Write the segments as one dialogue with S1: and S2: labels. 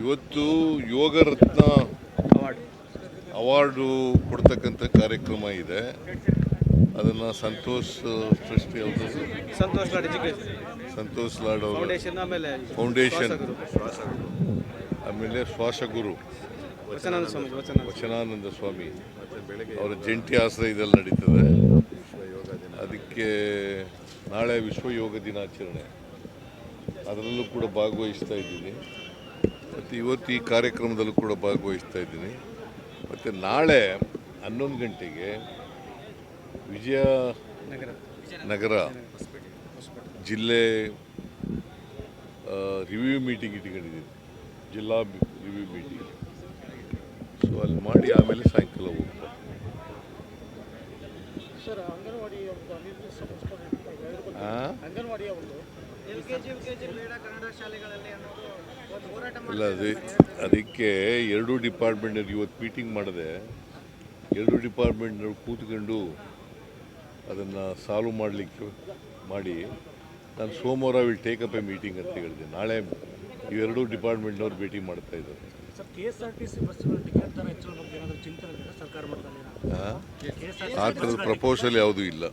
S1: ಇವತ್ತು ಯೋಗರತ್ನ
S2: ಅವಾರ್ಡ್
S1: ಕೊಡ್ತಕ್ಕಂಥ ಕಾರ್ಯಕ್ರಮ ಇದೆ. ಅದನ್ನು ಸಂತೋಷ್ ಟ್ರಸ್ಟ್ ಅವರು
S2: ಸಂತೋಷ್ ಲಾಡ್
S1: ಸಂತೋಷ್ ಲಾಡ್ ಅವರು.
S2: ಫೌಂಡೇಶನ್ ಆಮೇಲೆ
S1: ಫೌಂಡೇಶನ್.
S2: ಶ್ವಾಸಗುರು. ವಚನಾನಂದ ಸ್ವಾಮಿ
S1: ಅವರ ಜಂಟಿ ಆಶ್ರಯದಲ್ಲಿ ನಡೀತದೆ. ಅದಕ್ಕೆ ನಾಳೆ ವಿಶ್ವ ಯೋಗ ದಿನಾಚರಣೆ. ಅದರಲ್ಲೂ ಕೂಡ ಭಾಗವಹಿಸ್ತಾ ಇದ್ದೀನಿ ಮತ್ತು ಇವತ್ತು ಈ ಕಾರ್ಯಕ್ರಮದಲ್ಲೂ ಕೂಡ ಭಾಗವಹಿಸ್ತಾ ಇದ್ದೀನಿ. ಮತ್ತು ನಾಳೆ ಹನ್ನೊಂದು ಗಂಟೆಗೆ ವಿಜಯ
S2: ನಗರ.
S1: ಜಿಲ್ಲೆ ರಿವ್ಯೂ ಮೀಟಿಂಗ್ ಇಟ್ಕೊಂಡಿದ್ದೀನಿ. ಜಿಲ್ಲಾ ರಿವ್ಯೂ ಮೀಟಿಂಗ್ ಸೊ ಅಲ್ಲಿ ಮಾಡಿ ಆಮೇಲೆ ಸಾಯಂಕಾಲ ಹೋಗ್ಬೋದು
S3: ಸರ್
S1: ಇಲ್ಲ ಅದೇ ಅದಕ್ಕೆ ಎರಡೂ ಡಿಪಾರ್ಟ್ಮೆಂಟಲ್ಲಿ ಇವತ್ತು ಮೀಟಿಂಗ್ ಮಾಡಿದೆ. ಎರಡೂ ಡಿಪಾರ್ಟ್ಮೆಂಟ್ನವ್ರು ಕೂತ್ಕೊಂಡು ಅದನ್ನು ಸಾಲ್ವ್ ಮಾಡಲಿಕ್ಕೆ ಮಾಡಿ. ನಾನು ಸೋಮವಾರ will take up a meeting ಅಂತ ಹೇಳಿದೆ. ನಾಳೆ ಇವೆರಡೂ ಡಿಪಾರ್ಟ್ಮೆಂಟ್ನವ್ರು ಭೇಟಿ ಮಾಡ್ತಾ ಇದ್ದಾರೆ.
S3: ಆ? ಥರದ ಪ್ರಪೋಸಲ್ ಯಾವುದೂ ಟಿ ಸಿ ಬಸ್ಗಳ ಟಿಕೆಟ್ ದರ ಹೆಚ್ಚಳ ಬಗ್ಗೆ ಏನಾದರೂ ಚಿಂತನೆ ಇದೆಯಾ ಸರ್ಕಾರ ಮಾಡ್ತಾ
S1: ಆ?
S3: ಕೆ ಎಸ್ ಆರ್
S1: ಆ ಥರದ ಪ್ರಪೋಸಲ್ ಯಾವುದೂ ಇಲ್ಲ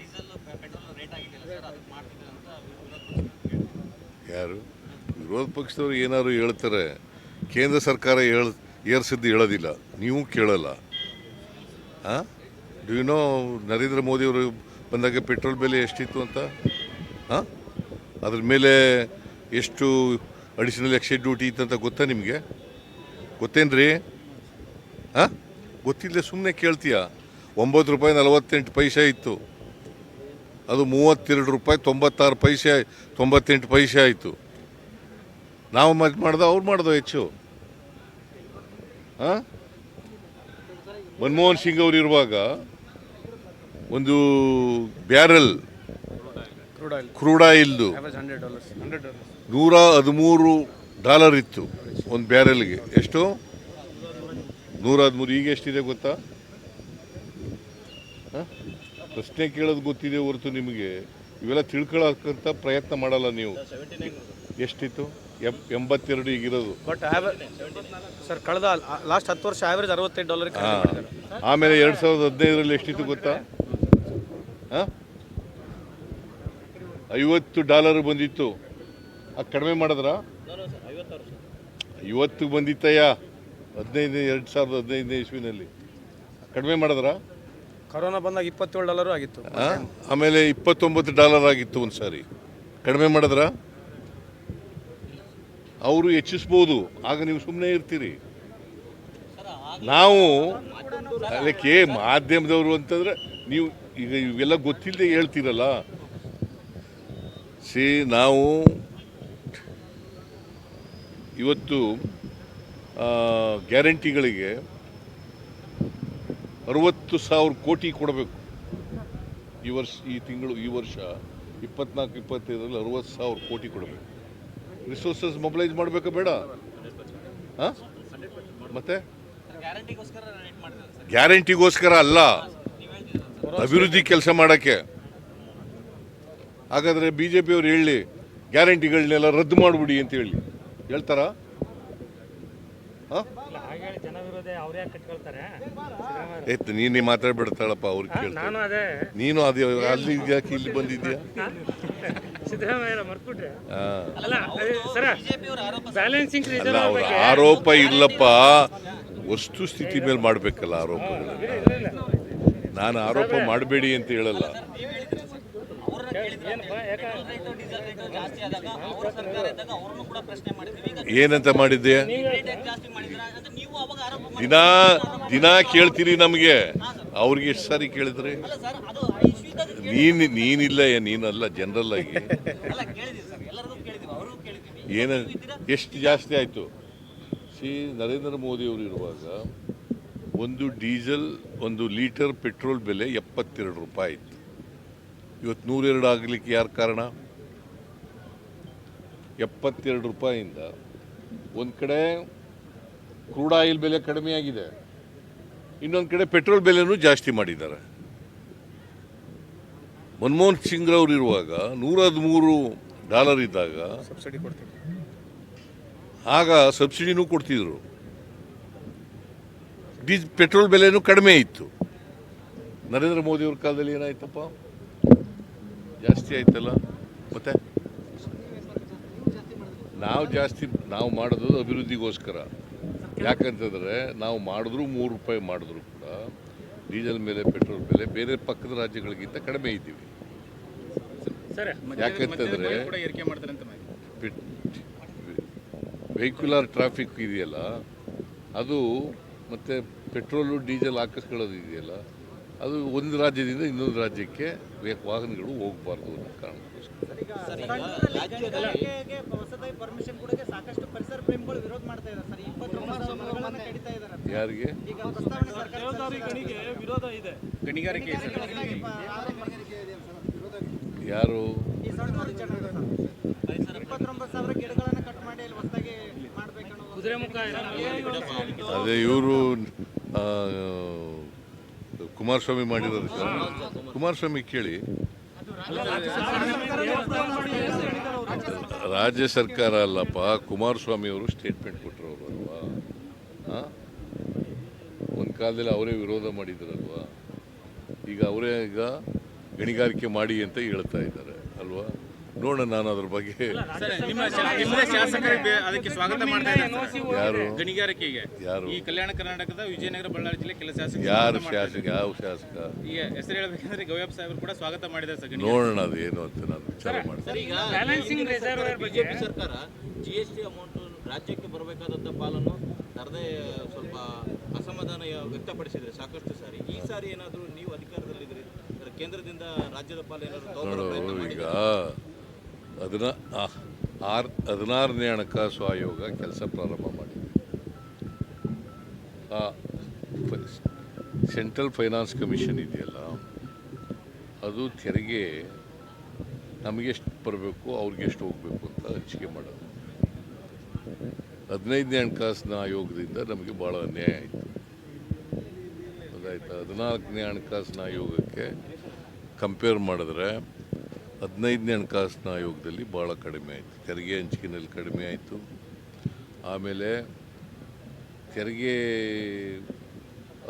S4: ಡೀಸೆಲ್ ಪೆಟ್ರೋಲ್ ರೇಟ್ ಆಗಿದೆಯಲ್ಲ ಸರ್ ಅದಕ್ಕೆ ಮಾಡ್ತಿದ್ದಾರೆ ಅಂತ ವಿರೋಧ ಪಕ್ಷ
S1: ಯಾರು? ವಿರೋಧ ಪಕ್ಷದವ್ರು ಏನಾದ್ರು ಹೇಳ್ತಾರೆ, ಕೇಂದ್ರ ಸರ್ಕಾರ ಹೇಳ ಏರ್ಸಿದ್ದು ಹೇಳೋದಿಲ್ಲ. ನೀವು ಕೇಳಲ್ಲ. ಹಾಂ ಡು ಯು ನೋ ನರೇಂದ್ರ ಮೋದಿಯವರು ಬಂದಾಗ ಪೆಟ್ರೋಲ್ ಬೆಲೆ ಎಷ್ಟಿತ್ತು ಅಂತ? ಹಾಂ ಅದ್ರ ಮೇಲೆ ಎಷ್ಟು ಅಡಿಷನಲ್ ಎಕ್ಸೈಸ್ ಡ್ಯೂಟಿ ಇತ್ತು ಅಂತ ಗೊತ್ತಾ ನಿಮಗೆ? ಗೊತ್ತೇನ್ರಿ? ಹಾಂ ಗೊತ್ತಿಲ್ಲದೆ ಸುಮ್ಮನೆ ಕೇಳ್ತೀಯ? ಒಂಬತ್ತು ರೂಪಾಯಿ ನಲವತ್ತೆಂಟು ಪೈಸೆ ಇತ್ತು. ಅದು ಮೂವತ್ತೆರಡು ರೂಪಾಯಿ, ತೊಂಬತ್ತಾರು ಪೈಸೆ ತೊಂಬತ್ತೆಂಟು ಪೈಸೆ ಆಯಿತು. ನಾವು ಮತ್ತೆ ಮಾಡ್ದೋ, ಅವ್ರು ಮಾಡ್ದೋ ಹೆಚ್ಚು. ಹಾಂ? ಮನಮೋಹನ್ ಸಿಂಗ್ ಅವರು ಇರುವಾಗ ಒಂದು ಬ್ಯಾರಲ್
S2: ಕ್ರೂಡ್ ಆಯಿಲ್
S1: ಕ್ರೂಡ್ ಆಯಿಲ್ದು ನೂರ ಹದಿಮೂರು ಡಾಲರ್ ಇತ್ತು ಒಂದು ಬ್ಯಾರೆಲ್ಗೆ. ಎಷ್ಟು? ನೂರ ಹದಿಮೂರು, ಈಗ ಎಷ್ಟಿದೆ ಗೊತ್ತಾ? ಪ್ರಶ್ನೆ ಕೇಳೋದು ಗೊತ್ತಿದೆ ಹೊರತು ನಿಮಗೆ. ಇವೆಲ್ಲ ತಿಳ್ಕೊಳ್ಳೋಕ್ಕಂತ ಪ್ರಯತ್ನ ಮಾಡಲ್ಲ ನೀವು. ಎಷ್ಟಿತ್ತು? ಎಂಬತ್ತೆರಡು ಈಗಿರೋದು.
S2: ಬಟ್ ಸರ್ ಕಳೆದ ಲಾಸ್ಟ್ ಹತ್ತು ವರ್ಷ ಆವರೇಜ್ ಅರವತ್ತೈದು ಡಾಲರ್.
S1: ಆಮೇಲೆ ಎರಡು ಸಾವಿರದ ಹದಿನೈದರಲ್ಲಿ ಎಷ್ಟಿತ್ತು ಗೊತ್ತಾ? ಐವತ್ತು ಡಾಲರ್ ಬಂದಿತ್ತು. ಅದು ಕಡಿಮೆ ಮಾಡಿದ್ರ? ಐವತ್ತು ಬಂದಿತ್ತಯ್ಯ. ಹದಿನೈದು ಎರಡು ಸಾವಿರದ ಹದಿನೈದನೇ ಇಸ್ವಿನಲ್ಲಿ. ಕಡಿಮೆ ಮಾಡಿದ್ರ?
S2: ಕೊರೋನಾ ಬಂದಾಗ ಇಪ್ಪತ್ತೇಳು ಡಾಲರು ಆಗಿತ್ತು?
S1: ಆಮೇಲೆ ಇಪ್ಪತ್ತೊಂಬತ್ತು ಡಾಲರ್ ಆಗಿತ್ತು ಒಂದು ಸಾರಿ ಕಡಿಮೆ ಮಾಡಿದ್ರ? ಅವರು ಹೆಚ್ಚಿಸ್ಬೋದು. ಆಗ ನೀವು ಸುಮ್ಮನೆ ಇರ್ತೀರಿ. ನಾವು ಅದಕ್ಕೆ ಮಾಧ್ಯಮದವರು ಅಂತಂದ್ರೆ ನೀವು ಈಗ ಇವೆಲ್ಲ ಗೊತ್ತಿಲ್ಲದೆ ಹೇಳ್ತೀರಲ್ಲ. ಸಿ, ನಾವು ಇವತ್ತು ಗ್ಯಾರಂಟಿಗಳಿಗೆ ಅರವತ್ತು ಸಾವಿರ ಕೋಟಿ ಕೊಡಬೇಕು. ಈ ವರ್ಷ, ಈ ತಿಂಗಳು, ಈ ವರ್ಷ ಇಪ್ಪತ್ನಾಲ್ಕು, ಇಪ್ಪತ್ತೈದರಲ್ಲಿ ಅರವತ್ತು ಸಾವಿರ ಕೋಟಿ ಕೊಡಬೇಕು. ರಿಸೋರ್ಸಸ್ ಮೊಬಿಲೈಸ್ ಮಾಡಬೇಕಾ ಬೇಡ? ಮತ್ತೆ?
S4: ಗ್ಯಾರಂಟಿಗೋಸ್ಕರ
S1: ಅಲ್ಲ. ಅಭಿವೃದ್ಧಿ ಕೆಲಸ ಮಾಡೋಕ್ಕೆ. ಹಾಗಾದರೆ ಬಿ ಜೆ ಪಿಯವ್ರು ಹೇಳಿ ಗ್ಯಾರಂಟಿಗಳನ್ನೆಲ್ಲ ರದ್ದು ಮಾಡಿಬಿಡಿ ಅಂತ ಹೇಳಿ. ಹೇಳ್ತಾರಾ? ಹಾಂ?
S3: ಅವ್ರು ಕಟ್ಕೊಳ್ತಾರೆ?
S1: ಆಯ್ತು ನೀನೇ ಮಾತಾಡ್ಬಿಡ್ತಾಳಪ್ಪ ಅವ್ರಿಗೆ ಕೇಳ್ತಾರೆ
S3: ನಾನು ಅದೇ.
S1: ನೀನು ಅದೇ ಅಲ್ಲಿ ಯಾಕೆ ಇಲ್ಲಿ ಬಂದಿದ್ಯಾ?
S3: ಸಿದ್ದರಾಮಯ್ಯ ಮರ್ತ್ಬಿಟ್ರೆ.
S1: ಹಾಂ.
S3: ಅಲ್ಲ ಸರ ಬ್ಯಾಲೆನ್ಸಿಂಗ್
S1: ಅಲ್ಲ ಅವ್ರ ಆರೋಪ ಇಲ್ಲಪ್ಪ. ವಸ್ತು ಸ್ಥಿತಿ ಮೇಲೆ ಮಾಡಬೇಕಲ್ಲ ಆರೋಪ ನಾನು ಆರೋಪ ಮಾಡಬೇಡಿ ಅಂತ ಹೇಳಲ್ಲ.
S3: ಏನಪ್ಪ ಯಾಕೆ?
S4: ಡೀಸೆಲ್ ರೇಟು ಜಾಸ್ತಿ ಆದಾಗ ಅವರ ಸರ್ಕಾರ ಇದ್ದಾಗ ಅವ್ರನ್ನು ಕೂಡ ಪ್ರಶ್ನೆ ಮಾಡಿದ್ವಿ ಈಗ
S1: ಏನಂತ ಮಾಡಿದ್ದೆ
S4: ಯಾಕೆ ಜಾಸ್ತಿ ಮಾಡಿದ್ರ ಅಂತ ನೀವು ಅವಾಗ ಆರೋಪ ಮಾಡಿ
S1: ದಿನಾ ದಿನಾ ಕೇಳ್ತೀರಿ ನಮಗೆ. ಅವ್ರಿಗೆ ಎಷ್ಟು ಸಾರಿ ಕೇಳಿದ್ರಿ? ನೀನು ನೀನಿಲ್ಲ ಏ, ನೀನಲ್ಲ ಜನರಲ್ ಆಗಿ ಏನು ಎಷ್ಟು ಜಾಸ್ತಿ ಆಯಿತು? ಸಿ ನರೇಂದ್ರ ಮೋದಿಯವರು ಇರುವಾಗ ಒಂದು ಡೀಸೆಲ್ ಒಂದು ಲೀಟರ್ ಪೆಟ್ರೋಲ್ ಬೆಲೆ ಎಪ್ಪತ್ತೆರಡು ರೂಪಾಯಿ ಇತ್ತು. ಇವತ್ತು ನೂರೆರಡು ಆಗಲಿಕ್ಕೆ ಯಾರು ಕಾರಣ? ಎಪ್ಪತ್ತೆರಡು ರೂಪಾಯಿಂದ ಒಂದು ಕಡೆ ಕ್ರೂಡ್ ಆಯಿಲ್ ಬೆಲೆ ಕಡಿಮೆ ಆಗಿದೆ. ಇನ್ನೊಂದು ಕಡೆ ಪೆಟ್ರೋಲ್ ಬೆಲೆನೂ ಜಾಸ್ತಿ ಮಾಡಿದ್ದಾರೆ. ಮನಮೋಹನ್ ಸಿಂಗ್ ಅವರು ಇರುವಾಗ ನೂರ ಹದಿಮೂರು ಡಾಲರ್ ಇದ್ದಾಗ
S2: ಸಬ್ಸಿಡಿ
S1: ಆಗ ಸಬ್ಸಿಡಿನೂ ಕೊಡ್ತಿದ್ರು. ಡೀಸ್ ಪೆಟ್ರೋಲ್ ಬೆಲೆನೂ ಕಡಿಮೆ ಇತ್ತು. ನರೇಂದ್ರ ಮೋದಿ ಅವ್ರ ಕಾಲದಲ್ಲಿ ಏನಾಯ್ತಪ್ಪ? ಜಾಸ್ತಿ ಆಯ್ತಲ್ಲ? ಮತ್ತೆ? ನಾವು ಜಾಸ್ತಿ ನಾವು ಮಾಡೋದು ಅಭಿವೃದ್ಧಿಗೋಸ್ಕರ. ಯಾಕಂತಂದರೆ ನಾವು ಮಾಡಿದ್ರು ಮೂರು ರೂಪಾಯಿ ಮಾಡಿದ್ರು ಕೂಡ ಡೀಸೆಲ್ ಮೇಲೆ ಪೆಟ್ರೋಲ್ ಮೇಲೆ ಬೇರೆ ಪಕ್ಕದ ರಾಜ್ಯಗಳಿಗಿಂತ ಕಡಿಮೆ ಇದ್ದೀವಿ.
S2: ಸರ್
S1: ಯಾಕಂತಂದರೆ
S2: ಕೂಡ ಏರಿಕೆ ಮಾಡ್ತಾರೆ ಅಂತ
S1: ವೆಹಿಕ್ಯುಲರ್ ಟ್ರಾಫಿಕ್ ಇದೆಯಲ್ಲ ಅದು ಮತ್ತು ಪೆಟ್ರೋಲು ಡೀಸೆಲ್ ಹಾಕಿಸ್ಕೊಳ್ಳೋದು ಇದೆಯಲ್ಲ ಅದು ಒಂದು ರಾಜ್ಯದಿಂದ ಇನ್ನೊಂದು ರಾಜ್ಯಕ್ಕೆ ವಾಹನಗಳು ಹೋಗಬಾರ್ದು ಅನ್ನೋ ಕಾರಣಕ್ಕೋಸ್ಕರ.
S3: ಹೊಸದಾಗಿ ಪರ್ಮಿಷನ್ ಕೊಡೋಕೆ ಸಾಕಷ್ಟು ಪರಿಸರ ಪ್ರೇಮಿಗಳು ವಿರೋಧ ಮಾಡ್ತಾ ಇದ್ದಾರೆ. ಸರ್ ಇಪ್ಪತ್ತೊಂಬತ್ತು ಮರಗಳನ್ನ ಕಡಿತಾ ಇದ್ದಾರೆ.
S1: ಯಾರಿಗೆ?
S3: ಈಗ ಪ್ರಸ್ತಾವನೆ ಸರ್ಕಾರ
S4: ವಿರೋಧ ಇದೆ.
S2: ಗಣಿಗಾರಿಕೆ
S1: ಯಾರು?
S3: ಈ ಸಣ್ಣ ಜನ ಇಪ್ಪತ್ತೊಂಬತ್ತು ಸಾವಿರ ಗಿಡಗಳನ್ನ ಕಟ್ ಮಾಡಿ ಅಲ್ಲಿ ಹೊಸದಾಗಿ ಮಾಡ್ಬೇಕನ್ನೋ ಕುದುರೆಮುಖ
S1: ಅದೇ ಇವರು ಕುಮಾರಸ್ವಾಮಿ ಮಾಡಿರೋದು ಕುಮಾರಸ್ವಾಮಿ ಕೇಳಿ. ರಾಜ್ಯ ಸರ್ಕಾರ ಅಲ್ಲಪ್ಪ, ಕುಮಾರಸ್ವಾಮಿ ಅವರು ಸ್ಟೇಟ್ಮೆಂಟ್ ಕೊಟ್ಟರವರು ಅಲ್ವಾ? ಒಂದು ಕಾಲದಲ್ಲಿ ಅವರೇ ವಿರೋಧ ಮಾಡಿದ್ರಲ್ವಾ? ಈಗ ಅವರೇ ಈಗ ಗಣಿಗಾರಿಕೆ ಮಾಡಿ ಅಂತ ಹೇಳ್ತಾ ಇದ್ದಾರೆ. ನೋಡೋಣ ನಾನು ಅದ್ರ ಬಗ್ಗೆ.
S2: ಸರ್ ನಿಮ್ಮ ಶಾ- ನಿಮ್ಮದೇ ಶಾಸಕರಿಗೆ ಅದಕ್ಕೆ ಸ್ವಾಗತ ಮಾಡ್ತಾ
S1: ಯಾರು?
S2: ಗಣಿಗಾರಿಕೆಗೆ
S1: ಯಾರು?
S2: ಈ ಕಲ್ಯಾಣ ಕರ್ನಾಟಕದ ವಿಜಯನಗರ ಬಳ್ಳಾರಿ ಜಿಲ್ಲೆ ಕೆಲ ಶಾಸಕ
S1: ಯಾರು ಶಾಸಕ? ಯಾವ ಶಾಸಕ?
S2: ಈಗ ಹೆಸರು ಹೇಳಬೇಕಂದ್ರೆ ಗವ್ಯಪ್ಪ ಸಾಹೇಬರು ಕೂಡ ಸ್ವಾಗತ ಮಾಡಿದ್ದಾರೆ ಸರ್ ನೋಡೋಣ
S1: ನೋಡೋಣ ಅದೇನು ಅಂತ ನಾನು ವಿಚಾರ ಮಾಡ್ತೀನಿ.
S4: ಸರ್ ಈಗ ಬ್ಯಾಲೆನ್ಸಿಂಗ್ ರಿಸರ್ವ್ ಬಿಜೆಪಿ ಸರ್ಕಾರ ಜಿ ಎಸ್ ಟಿ ಅಮೌಂಟ್ ರಾಜ್ಯಕ್ಕೆ ಬರಬೇಕಾದಂಥ ಪಾಲನ್ನು ತರದೇ ಸ್ವಲ್ಪ ಅಸಮಾಧಾನ ವ್ಯಕ್ತಪಡಿಸಿದ್ರೆ ಸಾಕಷ್ಟು ಸಾರಿ. ಈ ಸಾರಿ ಏನಾದರೂ ನೀವು ಅಧಿಕಾರದಲ್ಲಿದ್ದೀರಿ? ಅಂದ್ರೆ ಕೇಂದ್ರದಿಂದ ರಾಜ್ಯದ ಪಾಲು ಏನಾದರೂ
S1: ಈಗ ಅದನ್ನ ಆರ್, ಹದಿನಾರನೇ ಹಣಕಾಸು ಆಯೋಗ ಕೆಲಸ ಪ್ರಾರಂಭ ಮಾಡಿದೆ. ಆ ಸೆಂಟ್ರಲ್ ಫೈನಾನ್ಸ್ ಕಮಿಷನ್ ಇದೆಯಲ್ಲ, ಅದು ತೆರಿಗೆ ನಮಗೆಷ್ಟು ಬರಬೇಕು ಅವ್ರಿಗೆಷ್ಟು ಹೋಗಬೇಕು ಅಂತ ಹಂಚಿಕೆ ಮಾಡೋದು. ಹದಿನೈದನೇ ಹಣಕಾಸಿನ ಆಯೋಗದಿಂದ ನಮಗೆ ಭಾಳ ಅನ್ಯಾಯ ಆಯಿತು. ಗೊತ್ತಾಯ್ತಾ ಹದಿನಾಲ್ಕನೇ ಹಣಕಾಸಿನ ಆಯೋಗಕ್ಕೆ ಕಂಪೇರ್ ಮಾಡಿದ್ರೆ ಹದಿನೈದನೇ ಹಣಕಾಸಿನ ಆಯೋಗದಲ್ಲಿ ಭಾಳ ಕಡಿಮೆ ಆಯಿತು. ತೆರಿಗೆ ಹಂಚಿಕೆನಲ್ಲಿ ಕಡಿಮೆ ಆಯಿತು. ಆಮೇಲೆ ತೆರಿಗೆ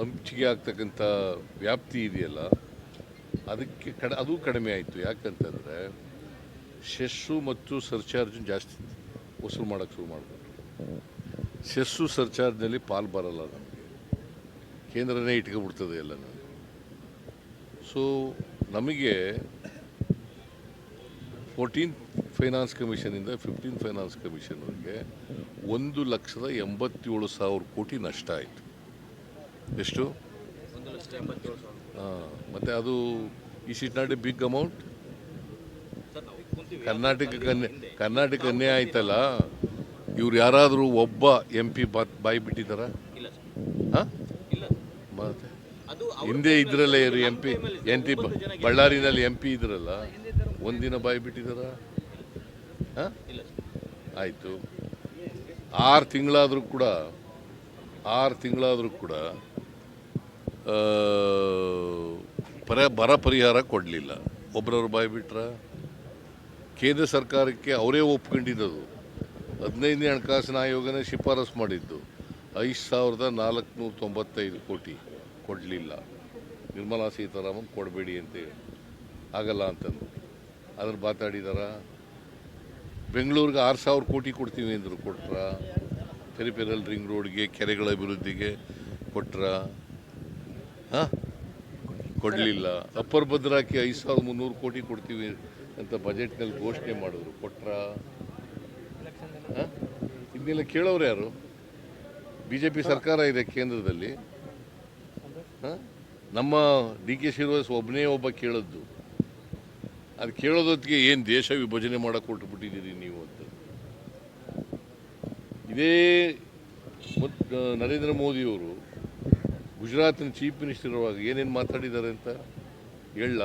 S1: ಹಂಚಿಕೆ ಆಗ್ತಕ್ಕಂಥ ವ್ಯಾಪ್ತಿ ಇದೆಯಲ್ಲ, ಅದಕ್ಕೆ ಕಡ, ಅದು ಕಡಿಮೆ ಆಯಿತು. ಯಾಕಂತಂದರೆ ಸೆಸ್ಸು ಮತ್ತು ಸರ್ಚಾರ್ಜ್ ಜಾಸ್ತಿ ವಸೂಲು ಮಾಡೋಕ್ಕೆ ಶುರು ಮಾಡಿಬಿಟ್ರು. ಸೆಸ್ಸು ಸರ್ಚಾರ್ಜ್ನಲ್ಲಿ ಪಾಲು ಬರಲ್ಲ ನಮಗೆ. ಕೇಂದ್ರನೇ ಇಟ್ಕೊಬಿಡ್ತದೆ ಎಲ್ಲನೂ ಸೊ ನಮಗೆ ಫೋರ್ಟೀನ್ ಫೈನಾನ್ಸ್ ಕಮಿಷನಿಂದ ಫಿಫ್ಟೀನ್ ಫೈನಾನ್ಸ್ ಕಮಿಷನ್ವರೆಗೆ ಒಂದು ಲಕ್ಷದ ಎಂಬತ್ತೇಳು ಸಾವಿರ ಕೋಟಿ ನಷ್ಟ ಆಯಿತು. ಎಷ್ಟು? ಹಾಂ ಮತ್ತು ಅದು is it not a big amount? Karnataka ಕನ್ಯೆ ಕರ್ನಾಟಕ ಅನ್ಯಾಯ ಆಯ್ತಲ್ಲ? ಇವ್ರು ಯಾರಾದರೂ ಒಬ್ಬ ಎಂ ಪಿ ಬಾಯಿ ಬಿಟ್ಟಿದ್ದಾರ ಹಾಂ? ಮತ್ತೆ ಹಿಂದೆ ಇದ್ರಲ್ಲ ಇವರು ಎಂ ಪಿ ಎಂ ಪಿ ಬಳ್ಳಾರಿನಲ್ಲಿ ಎಂ ಪಿ ಇದ್ರಲ್ಲ ಒಂದಿನ ಬಾಯಿ ಬಿಟ್ಟಿದ್ದಾರ ಆಯಿತು. ಆರು ತಿಂಗಳಾದರೂ ಕೂಡ ಆರು ತಿಂಗಳಾದರೂ ಕೂಡ ಪರ ಬರ ಪರಿಹಾರ ಕೊಡಲಿಲ್ಲ. ಒಬ್ಬರವ್ರು ಬಾಯಿ ಬಿಟ್ರ? ಕೇಂದ್ರ ಸರ್ಕಾರಕ್ಕೆ ಅವರೇ ಒಪ್ಕೊಂಡಿದ್ದದು. ಹದಿನೈದನೇ ಹಣಕಾಸಿನ ಆಯೋಗನೇ ಶಿಫಾರಸು ಮಾಡಿದ್ದು. ಐದು ಸಾವಿರದ ನಾಲ್ಕುನೂರ ತೊಂಬತ್ತೈದು ಕೋಟಿ ಕೊಡಲಿಲ್ಲ. ನಿರ್ಮಲಾ ಸೀತಾರಾಮನ್ ಕೊಡಬೇಡಿ ಅಂತೇಳಿ ಆಗಲ್ಲ ಅಂತಂದು ಅದ್ರ ಮಾತಾಡಿದಾರ? ಬೆಂಗಳೂರಿಗೆ ಆರು ಸಾವಿರ ಕೋಟಿ ಕೊಡ್ತೀವಿ ಅಂದರು ಕೊಟ್ರ? ಪೆರಿಪೆರಲ್ ರಿಂಗ್ ರೋಡ್ಗೆ, ಕೆರೆಗಳ ಅಭಿವೃದ್ಧಿಗೆ ಕೊಟ್ರ? ಹಾಂ? ಕೊಡಲಿಲ್ಲ. ಅಪ್ಪರ್ ಭದ್ರಾಕ್ಕೆ ಐದು ಸಾವಿರದ ಮುನ್ನೂರು ಕೋಟಿ ಕೊಡ್ತೀವಿ ಅಂತ ಬಜೆಟ್ನಲ್ಲಿ ಘೋಷಣೆ ಮಾಡಿದ್ರು. ಕೊಟ್ರ? ಇದನ್ನೆಲ್ಲ ಕೇಳೋರು ಯಾರು? ಬಿ ಜೆ ಪಿ ಸರ್ಕಾರ ಇದೆ ಕೇಂದ್ರದಲ್ಲಿ. ನಮ್ಮ ಡಿ ಕೆ ಶ್ರೀನಿವಾಸ್ ಒಬ್ಬನೇ ಒಬ್ಬ ಕೇಳದ್ದು. ಅದು ಕೇಳೋದೊತ್ತಿಗೆ ಏನು ದೇಶ ವಿಭಜನೆ ಮಾಡೋಕೆ ಕೊಟ್ಟುಬಿಟ್ಟಿದ್ದೀರಿ ನೀವು ಅಂತ. ಇದೇ ನರೇಂದ್ರ ಮೋದಿಯವರು ಗುಜರಾತಿನ ಚೀಫ್ ಮಿನಿಸ್ಟರ್ ಇರುವಾಗ ಏನೇನು ಮಾತಾಡಿದ್ದಾರೆ ಅಂತ ಹೇಳ.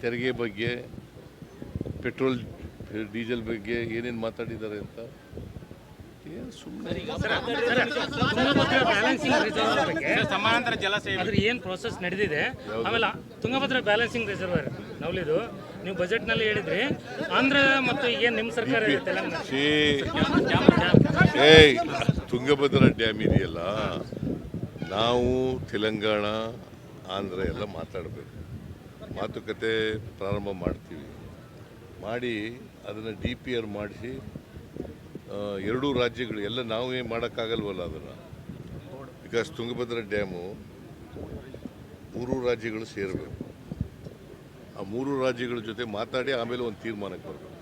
S1: ತೆರಿಗೆ ಬಗ್ಗೆ, ಪೆಟ್ರೋಲ್, ಡೀಸೆಲ್ ಬಗ್ಗೆ ಏನೇನು ಮಾತಾಡಿದ್ದಾರೆ ಅಂತ ಏನು ಸುಮ್ಮನೆ
S5: ತುಂಗಭದ್ರಾ ಬ್ಯಾಲೆನ್ಸಿಂಗ್ ರಿಸರ್ವ್ ಬಗ್ಗೆ
S2: ಸರ್, ಸಮಾನಾಂತರ ಜಲಾಶಯ
S5: ಅದ್ರ ಏನು ಪ್ರೋಸೆಸ್ ನಡೆದಿದೆ? ಆಮೇಲೆ ತುಂಗಭದ್ರಾ ಬ್ಯಾಲೆನ್ಸಿಂಗ್ ರಿಸರ್ವರ್ ನವಲಿದು. ನೀವು ಬಜೆಟ್ನಲ್ಲಿ ಹೇಳಿದ್ರಿ. ಆಂಧ್ರ ಮತ್ತು ಈಗ ನಿಮ್ಮ ಸರ್ಕಾರ
S1: ತುಂಗಭದ್ರ ಡ್ಯಾಮ್ ಇದೆಯಲ್ಲ? ನಾವು ತೆಲಂಗಾಣ ಆಂಧ್ರ ಎಲ್ಲ ಮಾತಾಡಬೇಕು. ಮಾತುಕತೆ ಪ್ರಾರಂಭ ಮಾಡ್ತೀವಿ. ಮಾಡಿ ಅದನ್ನು ಡಿ ಪಿ ಆರ್ ಮಾಡಿಸಿ ಎರಡೂ ರಾಜ್ಯಗಳು ಎಲ್ಲ ನಾವೇ ಮಾಡೋಕ್ಕಾಗಲ್ವಲ್ಲ ಅದನ್ನು? ಬಿಕಾಸ್ ತುಂಗಭದ್ರಾ ಡ್ಯಾಮು ಮೂರು ರಾಜ್ಯಗಳು ಸೇರಬೇಕು. ಆ ಮೂರು ರಾಜ್ಯಗಳ ಜೊತೆ ಮಾತಾಡಿ ಆಮೇಲೆ ಒಂದು ತೀರ್ಮಾನಕ್ಕೆ ಬರಬೇಕು.